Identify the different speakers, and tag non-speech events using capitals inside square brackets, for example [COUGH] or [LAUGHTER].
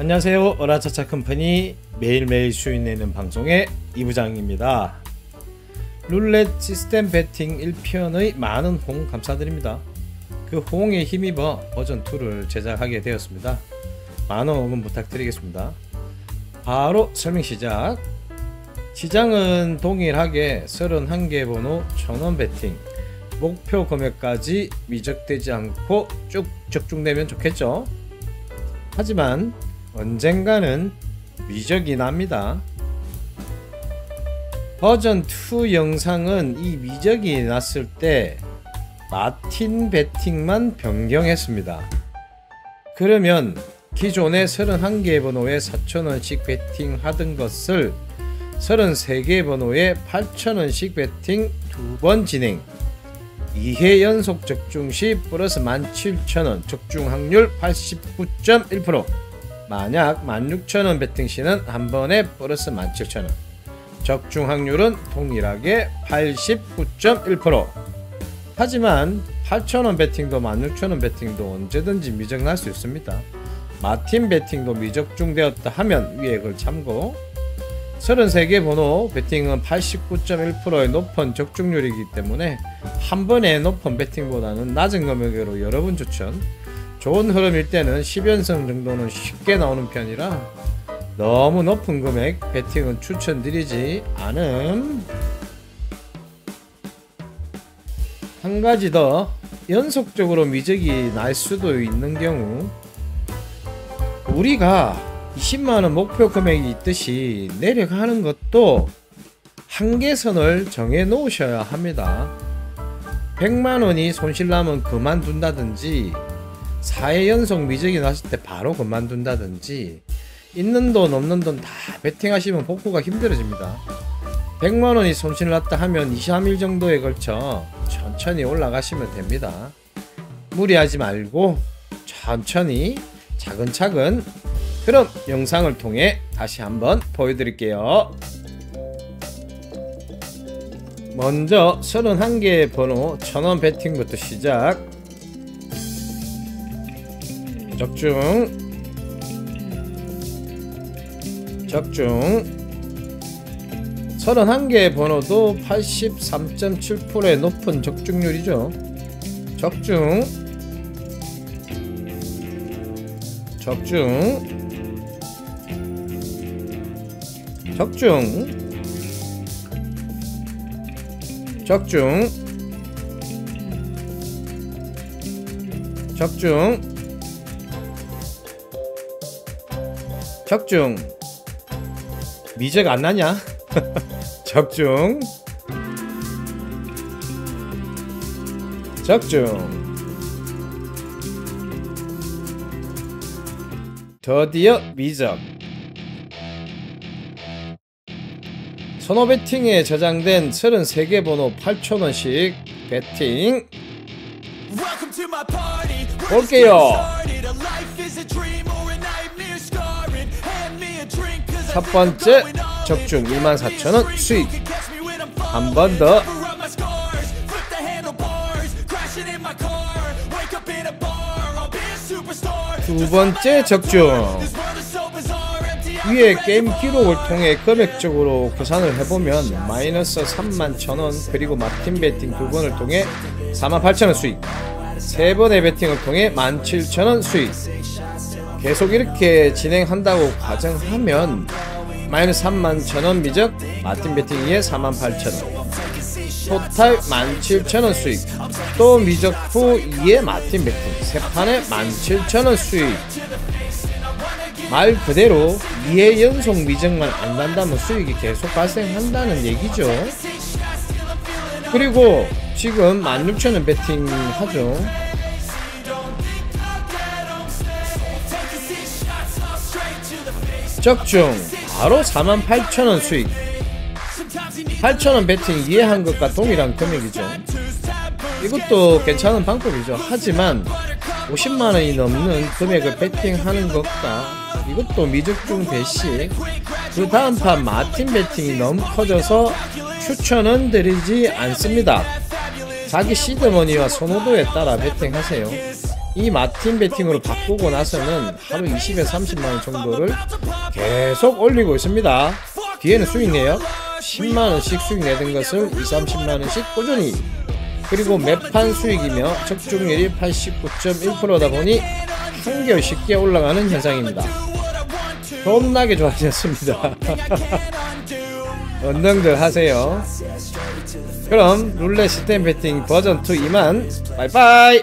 Speaker 1: 안녕하세요. 어라차차 컴퍼니 매일매일 수익 내는 방송의 이부장입니다. 룰렛 시스템 배팅 1편의 많은 호응 감사드립니다. 그 호응에 힘입어 버전 2를 제작하게 되었습니다. 많은 응원 부탁드리겠습니다. 바로 설명 시작. 시장은 동일하게 31개 번호 1000원 배팅 목표 금액까지 미적되지 않고 쭉 적중되면 좋겠죠. 하지만 언젠가는 미적이 납니다. 버전 2 영상은 이 미적이 났을 때 마틴 배팅만 변경했습니다. 그러면 기존의 31개 번호에 4,000원씩 배팅 하던 것을 33개 번호에 8,000원씩 배팅 두 번 진행 2회 연속 적중 시 플러스 17,000원 적중 확률 89.1% 만약 16,000원 배팅 시는 한 번에 플러스 17,000원. 적중 확률은 동일하게 89.1% 하지만 8,000원 배팅도 16,000원 배팅도 언제든지 미적 날 수 있습니다. 마틴 배팅도 미적중되었다 하면 걸 참고. 33개 번호 배팅은 89.1%의 높은 적중률이기 때문에 한 번에 높은 배팅보다는 낮은 금액으로 여러분 추천 좋은 흐름일 때는 10연승 정도는 쉽게 나오는 편이라 너무 높은 금액 배팅은 추천드리지 않음 한 가지 더 연속적으로 미적이 날 수도 있는 경우 우리가 20만원 목표 금액이 있듯이 내려가는 것도 한계선을 정해 놓으셔야 합니다. 100만원이 손실나면 그만둔다든지 4회 연속 미적이 났을 때 바로 그만둔다든지 있는 돈 없는 돈 다 베팅하시면 복구가 힘들어집니다. 100만원이 손실 났다 하면 2, 3일 정도에 걸쳐 천천히 올라가시면 됩니다. 무리하지 말고 천천히 차근차근 그럼 영상을 통해 다시 한번 보여드릴게요. 먼저 31개 번호 1000원 배팅부터 시작 적중. 적중. 31개 번호도 83.7%의 높은 적중률이죠. 적중. 적중. 적중. 적중. 적중 적중. 미적 안 나냐? [LAUGHS] 적중. 적중. 드디어 미적. 선호 배팅에 저장된 33개 번호 8,000원씩 배팅. 볼게요 첫 번째 적중 24,000원 수익. 한 번 더. 두 번째 적중. 위에 게임 기록을 통해 금액적으로 계산을 해보면 마이너스 3만 1천원 그리고 마틴 배팅 두 번을 통해 4만 8천원 수익 세 번의 배팅을 통해 17,000원 수익. 계속 이렇게 진행한다고 가정하면 마이너스 3만 1천원 미적 마틴 배팅 2에 4만 8천원. 토탈 17,000원 수익. 또 미적 후 2에 마틴 배팅. 세 판에 17,000원 수익. 말 그대로 2회 연속 미적만 안 간다면 수익이 계속 발생한다는 얘기죠. 그리고 지금 16,000원 배팅 하죠. 적중 바로 48,000원 수익 8,000원 배팅 이해한 것과 동일한 금액이죠. 이것도 괜찮은 방법이죠. 하지만 50만원이 넘는 금액을 배팅하는 것과 이것도 미적중 대시 그 다음 판 마틴 배팅이 너무 커져서 추천은 드리지 않습니다. 자기 시드머니와 선호도에 따라 배팅하세요. 이 마틴 베팅으로 바꾸고 나서는 하루 20에서 30만원 정도를 계속 올리고 있습니다. 뒤에는 수익 내요. 10만원씩 수익 내던 것을 2, 30만원씩 꾸준히 그리고 매판 수익이며 적중률이 89.1%다 보니 한결 쉽게 올라가는 현상입니다. 겁나게 좋아졌습니다. [LAUGHS] 언능들 하세요. 그럼 룰렛 시스템 배팅 버전 2 이만 빠이빠이